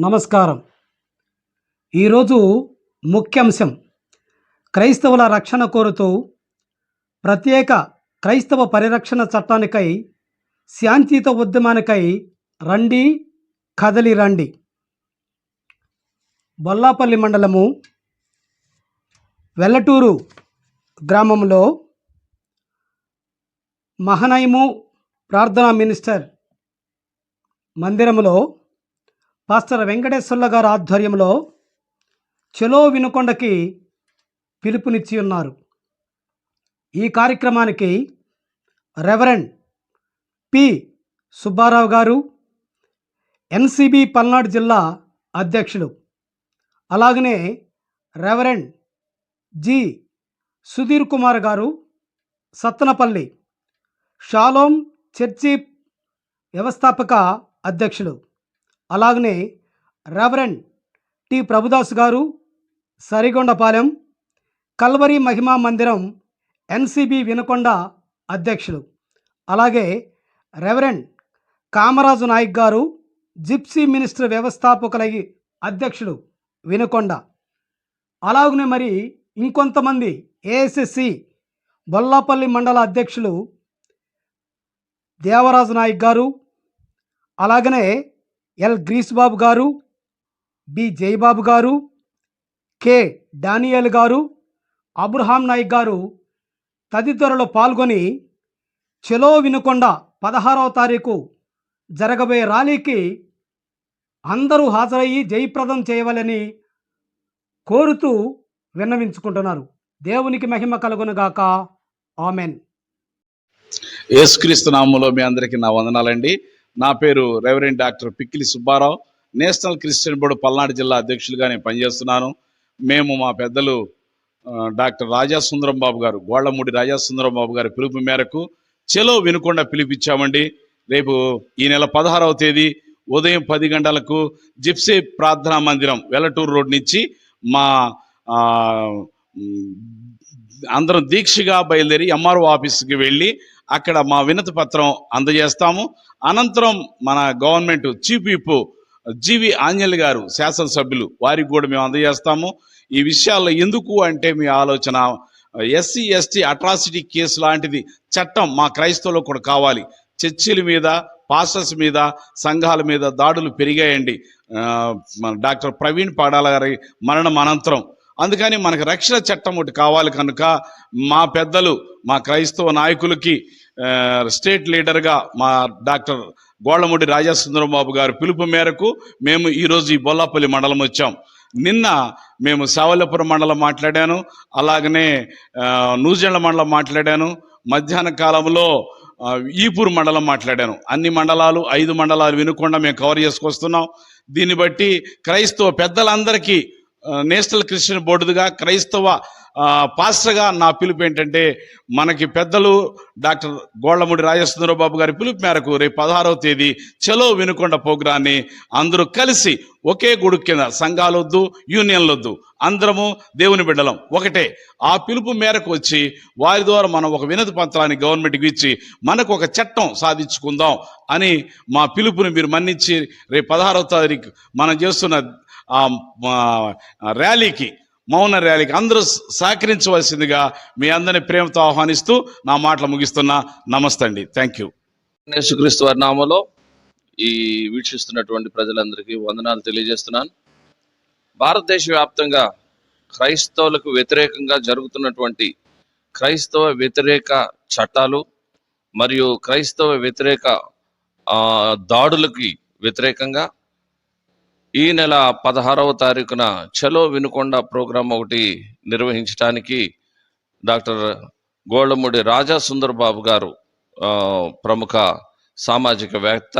నమస్కారం. ఈరోజు ముఖ్యాంశం. క్రైస్తవుల రక్షణ కోరుతూ ప్రత్యేక క్రైస్తవ పరిరక్షణ చట్టానికై శాంతియుత ఉద్యమానికై రండి కదలి రండి. బొల్లాపల్లి మండలము వెల్లటూరు గ్రామంలో మహనైము ప్రార్థనా మినిస్టర్ మందిరములో పాస్టర్ వెంకటేశ్వర్ల గారి ఆధ్వర్యంలో చెలో వినుకొండకి పిలుపునిచ్చి ఉన్నారు. ఈ కార్యక్రమానికి రెవరెండ్ పి. సుబ్బారావు గారు ఎన్సిబి పల్నాడు జిల్లా అధ్యక్షులు అలాగనే రెవరెండ్ జి. సుధీర్ కుమార్ గారు సత్తనపల్లి షాలోం చర్చి వ్యవస్థాపక అధ్యక్షులు. అలాగనే రెవరెండ్ టి. ప్రభుదాస్ గారు సరిగొండపాలెం కల్వరి మహిమా మందిరం ఎన్సిబి వినకొండ అధ్యక్షులు. అలాగే రెవరెండ్ కామరాజు నాయక్ గారు జిప్సీ మినిస్టర్ వ్యవస్థాపకులై అధ్యక్షులు వినకొండ. అలాగనే మరి ఇంకొంతమంది ఏఎస్ఎస్సి బొల్లాపల్లి మండల అధ్యక్షులు దేవరాజు నాయక్ గారు. అలాగనే ఎల్ గ్రీస్ బాబు గారు బి జయబాబు గారు కె డానియల్ గారు అబ్రహాం నాయక్ గారు తదితరులు పాల్గొని చెలో వినుకొండ పదహారవ తారీఖు జరగబోయే ర్యాలీకి అందరూ హాజరయ్యి జయప్రదం చేయవలని కోరుతూ విన్నవించుకుంటున్నారు. దేవునికి మహిమ కలుగునుగాక. ఆమెన్. యేసుక్రీస్తు నామంలో మీ అందరికీ నా వందనాలండి. నా పేరు reverend doctor Pikkili Subbarao. National Christian board Palnadu జిల్లా అధ్యక్షులుగా నేను పనిచేస్తున్నాను. మేము మా పెద్దలు డాక్టర్ రాజా సుందరం బాబు గారు గోళ్ళమూడి రాజా సుందరం బాబు గారి పిలుపు మేరకు చెలో వినుకొండ పిలిపించామండి రేపు ఈ నెల పదహారవ తేదీ ఉదయం పది గంటలకు జిప్సీ ప్రార్థనా మందిరం వెల్లటూరు రోడ్ నుంచి మా అందరం దీక్షగా బయలుదేరి ఎంఆర్ఓ ఆఫీస్కి వెళ్ళి అక్కడ మా వినతి పత్రం అందజేస్తాము. అనంతరం మన government chief whip G V Anjali గారు శాసనసభ్యులు వారికి కూడా మేము అందజేస్తాము. ఈ విషయాల్లో ఎందుకు అంటే మీ ఆలోచన ఎస్సీ ఎస్టీ అట్రాసిటీ కేసు లాంటిది చట్టం మా క్రైస్తవులకు కూడా కావాలి. చర్చిల మీద పాస్టర్స్ మీద సంఘాల మీద దాడులు పెరిగాయండి. డాక్టర్ ప్రవీణ్ పాడాల గారి మరణం అనంతరం అందుకని మనకు రక్షణ చట్టం ఒకటి కావాలి కనుక మా పెద్దలు మా క్రైస్తవ నాయకులకి స్టేట్ లీడర్గా మా డాక్టర్ గోళ్ళమూడి రాజాసుందరం బాబు పిలుపు మేరకు మేము ఈరోజు ఈ బొల్లాపల్లి మండలం వచ్చాం. నిన్న మేము సావల్లపురం మండలం మాట్లాడాను అలాగనే ఆ, నూజెండ్ల మండలం మాట్లాడాను మధ్యాహ్న కాలంలో ఈపూర్ మండలం మాట్లాడాను. అన్ని మండలాలు ఐదు మండలాలు వినుకుండా మేము కవర్ చేసుకొస్తున్నాం. దీన్ని బట్టి క్రైస్తవ పెద్దలందరికీ నేషనల్ క్రిస్టియన్ బోర్డుగా క్రైస్తవ పాస్టర్గా నా పిలుపు ఏంటంటే మనకి పెద్దలు డాక్టర్ గోళ్ళమూడి రాజేశ్వరరావు బాబు గారి పిలుపు మేరకు రేపు పదహారవ తేదీ చలో వినుకొండ ప్రోగ్రాన్ని అందరూ కలిసి ఒకే గుడి కింద సంఘాలు వద్దు యూనియన్లు వద్దు అందరము దేవుని బిడ్డలం. ఒకటే ఆ పిలుపు మేరకు వచ్చి వారి ద్వారా మనం ఒక వినతి పత్రాన్ని గవర్నమెంట్కి ఇచ్చి మనకు ఒక చట్టం సాధించుకుందాం అని మా పిలుపుని మీరు మన్నించి రేపు పదహారవ తారీఖు మనం చేస్తున్న ఆ మా ర్యాలీకి మౌన ర్యాలీకి అందరూ సహకరించవలసిందిగా మీ అందరిని ప్రేమతో ఆహ్వానిస్తూ నా మాటలు ముగిస్తున్నా. నమస్తే అండి. థ్యాంక్ యూ యేసుక్రీస్తు వారి నామలో ఈ వీక్షిస్తున్నటువంటి ప్రజలందరికీ వందనాలు తెలియజేస్తున్నాను. భారతదేశ వ్యాప్తంగా క్రైస్తవులకు వ్యతిరేకంగా జరుగుతున్నటువంటి క్రైస్తవ వ్యతిరేక చట్టాలు మరియు క్రైస్తవ వ్యతిరేక దాడులకి వ్యతిరేకంగా ఈ నెల పదహారవ తారీఖున చలో వినుకొండ ప్రోగ్రాం ఒకటి నిర్వహించడానికి డాక్టర్ గోళ్ళమూడి రాజా సుందర్బాబు గారు ప్రముఖ సామాజికవేత్త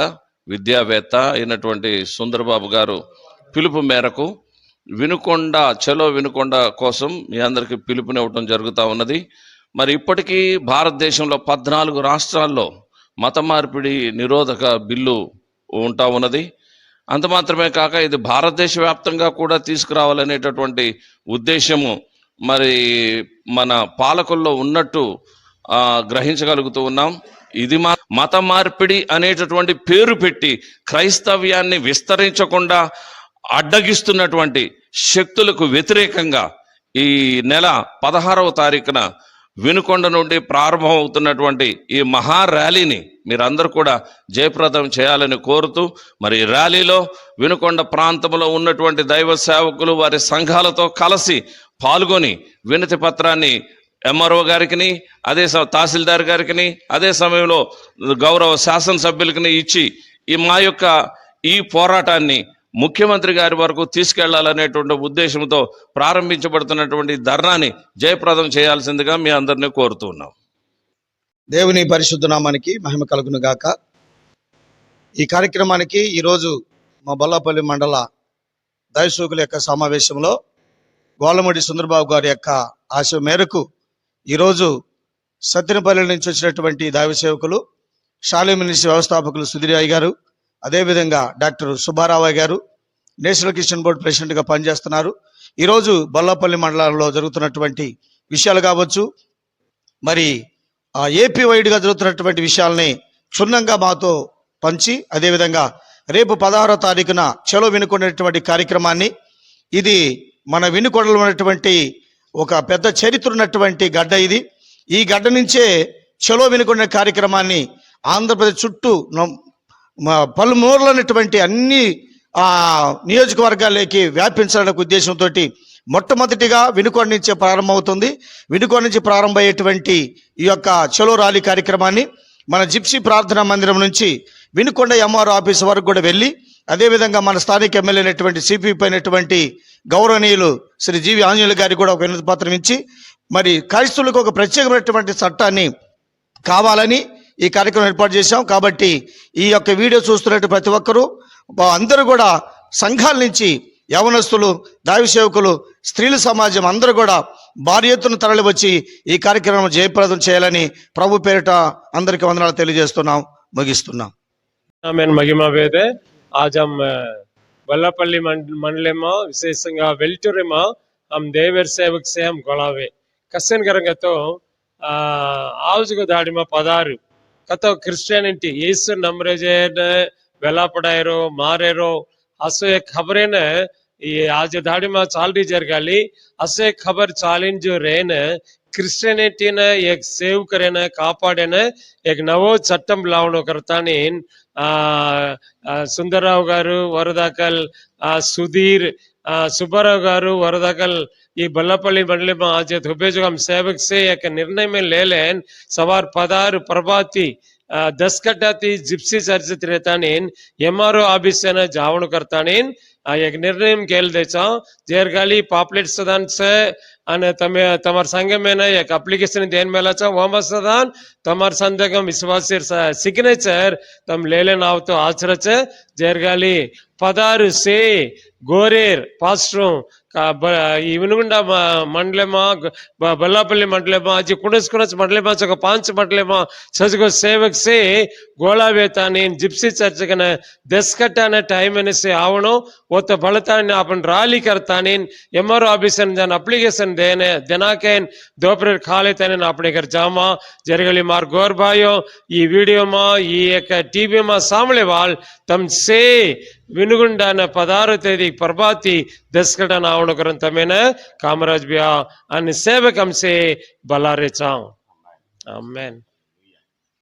విద్యావేత్త అయినటువంటి సుందరబాబు గారు పిలుపు మేరకు వినుకొండ చలో వినుకొండ కోసం మీ అందరికీ పిలుపునివ్వటం జరుగుతూ ఉన్నది. మరి ఇప్పటికీ భారతదేశంలో పద్నాలుగు రాష్ట్రాల్లో మత మార్పిడి నిరోధక బిల్లు ఉంటా ఉన్నది. అంత మాత్రమే కాక ఇది భారతదేశ వ్యాప్తంగా కూడా తీసుకురావాలనేటటువంటి ఉద్దేశము మరి మన పాలకుల్లో ఉన్నట్టు గ్రహించగలుగుతూ ఉన్నాం. ఇది మా మత మార్పిడి అనేటటువంటి పేరు పెట్టి క్రైస్తవ్యాన్ని విస్తరించకుండా అడ్డగిస్తున్నటువంటి శక్తులకు వ్యతిరేకంగా ఈ నెల పదహారవ తారీఖున వినుకొండ నుండి ప్రారంభమవుతున్నటువంటి ఈ మహా ర్యాలీని మీరందరూ కూడా జయప్రదం చేయాలని కోరుతూ మరి ఈ ర్యాలీలో వినుకొండ ప్రాంతంలో ఉన్నటువంటి దైవ సేవకులు వారి సంఘాలతో కలిసి పాల్గొని వినతి పత్రాన్ని ఎంఆర్ఓ గారికి అదే తహసీల్దార్ గారికి అదే సమయంలో గౌరవ శాసనసభ్యులకి ఇచ్చి ఈ మా యొక్క ఈ పోరాటాన్ని ముఖ్యమంత్రి గారి వరకు తీసుకెళ్ళాలనేటువంటి ఉద్దేశంతో ప్రారంభించబడుతున్నటువంటి ధర్నాని జయప్రదం చేయాల్సిందిగా మీ అందరినీ కోరుతున్నాం దేవుని పరిశుద్ధ నామానికి మహిమ కలుగును గాక. ఈ కార్యక్రమానికి ఈరోజు మా బొల్లాపల్లి మండల దైవశోకుల యొక్క సమావేశంలో గోళ్ళమూడి సుందరబాబు గారి యొక్క ఆశ మేరకు ఈరోజు సత్యనపల్లి నుంచి వచ్చినటువంటి దైవ సేవకులు షాలేం వ్యవస్థాపకులు సుధీరయ్య గారు అదేవిధంగా డాక్టర్ సుబ్బారావు గారు నేషనల్ కిషన్ బోర్డు ప్రెసిడెంట్గా పనిచేస్తున్నారు. ఈరోజు బొల్లాపల్లి మండలంలో జరుగుతున్నటువంటి విషయాలు కావచ్చు మరి ఏపీ వైడ్గా జరుగుతున్నటువంటి విషయాల్ని క్షుణ్ణంగా మాతో పంచి అదేవిధంగా రేపు పదహారో తారీఖున చెలో వినుకునేటువంటి కార్యక్రమాన్ని ఇది మన వినుకొండలో ఉన్నటువంటి ఒక పెద్ద చరిత్ర ఉన్నటువంటి గడ్డ ఇది. ఈ గడ్డ నుంచే చెలో వినుకునే కార్యక్రమాన్ని ఆంధ్రప్రదేశ్ చుట్టూ మా పలుమూరలు అన్ని ఆ నియోజకవర్గాల్లోకి వ్యాపించడానికి ఉద్దేశంతో మొట్టమొదటిగా వినుకొండ నుంచే ప్రారంభమవుతుంది. వినుకొండ నుంచి ప్రారంభమయ్యేటువంటి ఈ యొక్క చలో ర్యాలీ కార్యక్రమాన్ని మన జిప్సీ ప్రార్థనా మందిరం నుంచి వినుకొండ ఎంఆర్ ఆఫీస్ వరకు కూడా వెళ్ళి అదేవిధంగా మన స్థానిక ఎమ్మెల్యే అయినటువంటి సిపిపి అయినటువంటి గౌరవనీయులు శ్రీ జీవి ఆంజనేయులు గారికి కూడా ఒక వినతి పత్రం ఇచ్చి మరి క్రైస్తవులకు ఒక ప్రత్యేకమైనటువంటి చట్టాన్ని కావాలని ఈ కార్యక్రమం ఏర్పాటు చేశాం కాబట్టి ఈ యొక్క వీడియో చూస్తున్నట్టు ప్రతి ఒక్కరూ వా- అందరూ కూడా సంఘాల నుంచి యవనస్తులు దైవ సేవకులు స్త్రీల సమాజం అందరూ కూడా భారీ ఎత్తున తరలి వచ్చి ఈ కార్యక్రమం జయప్రదం చేయాలని ప్రభు పేరిట అందరికీ వందనాలు తెలియజేస్తున్నాం ముగిస్తున్నాం ఆమెన్ మహిమ వేదే आज हम अ, बल्लापल्ली मंड- मंडले में विशेषंगा वेल्टुरे में हम देवर सेवक से हम गोलावे कसन करेंगे तो आ, आज को दाड़ी में पदारू ಕಥ ಕ್ರಿಶ್ಚಿಯಾನಿಟಿ ಯೇಸು ನಮ್ರೆ ಜೇನ વેલાપડાયરો મારેરો હશે ખબરે ને એ આજે દાડીમાં ચાલતી જરગાલી હશે ખબર ચાલીને જો રહેને ક્રિશ્ચિયાનિટીને એક સેવ કરીને કાપાડીને એક નવો ચટ્ટમ લાવણો કરતાની ने कापाडे ने एक नवो చట్టం లావణం करतानी ఆ ఆ, సుందరరావు గారు వరదాకల్ ఆ, సుధీర్ ఆ, సుబ్బారావు గారు వరదాకల్ ఈ బల్లపల్లి మండలి में आज हुबे जो हम सेवक से एक निर्णय में ले लें सवार पदार प्रभाती आ, दस कट्टाती जिप्सी चर्चित रहतानीन एमआरओ ऑफिस से जावण करतानीन आ एक निर्णय में केल संघमेन अप्लीकेशन देन मेल ओमसदान तमर संदेह विश्वास सिग्नेचर तम लेलेन आवत आचरच పదారు సే గోరేర్ పాస్ట్రం ఇనుగుండ మండలమా బల్లాపల్లి మండలమా అది కుడస్కునస్ మండలమా చక పాంచ మండలమా చదువుకో సేవక్ సే గోళావేతాని జిప్సీ చర్చకన దెస్కట్టాన టైం అనేసి ఆవణం అప్పుడు బళతాన్ని ఆపన్ నేను ఎంఆర్ఓ ఆఫీస్ అని దాని అప్లికేషన్ దేనే దెనాకేన్ దోపరి కాలేతాని అప్పుడు ఇక్కడ జామా జరగలి మార్ గోర్బాయో ఈ వీడియోమా ఈ యొక్క టీవీమా సాములే వాళ్ళు తమ్ సే వినుగుండాన పదహారో తేదీ ప్రభాతి దశకటన ఆవణకరం తమేన కామరాజ్ బియా అని సేవకం సే బలారే చాం. ఆమెన్.